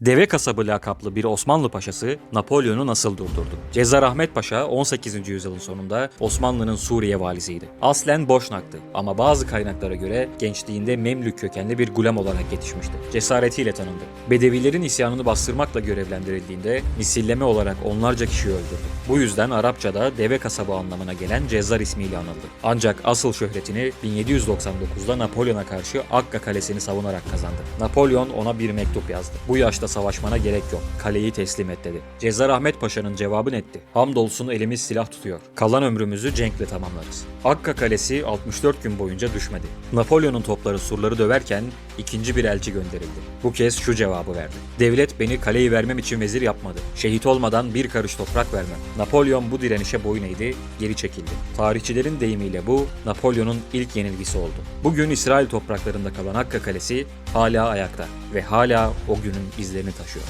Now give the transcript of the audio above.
Deve kasabı lakaplı bir Osmanlı paşası Napolyon'u nasıl durdurdu? Cezar Ahmet Paşa 18. yüzyılın sonunda Osmanlı'nın Suriye valisiydi. Aslen Boşnak'tı ama bazı kaynaklara göre gençliğinde Memlük kökenli bir gulam olarak yetişmişti. Cesaretiyle tanındı. Bedevilerin isyanını bastırmakla görevlendirildiğinde misilleme olarak onlarca kişiyi öldürdü. Bu yüzden Arapçada deve kasabı anlamına gelen Cezzar ismiyle anıldı. Ancak asıl şöhretini 1799'da Napolyon'a karşı Akka Kalesi'ni savunarak kazandı. Napolyon ona bir mektup yazdı. Bu yaşta savaşmana gerek yok. Kaleyi teslim et dedi. Cezzar Ahmet Paşa'nın cevabı netti. Hamdolsun elimiz silah tutuyor. Kalan ömrümüzü cenkle tamamlarız. Akka Kalesi 64 gün boyunca düşmedi. Napolyon'un topları surları döverken ikinci bir elçi gönderildi. Bu kez şu cevabı verdi. Devlet beni kaleyi vermem için vezir yapmadı. Şehit olmadan bir karış toprak vermem. Napolyon bu direnişe boyun eğdi, geri çekildi. Tarihçilerin deyimiyle bu Napolyon'un ilk yenilgisi oldu. Bugün İsrail topraklarında kalan Akka Kalesi hala ayakta ve hala o günün izlerini taşıyor.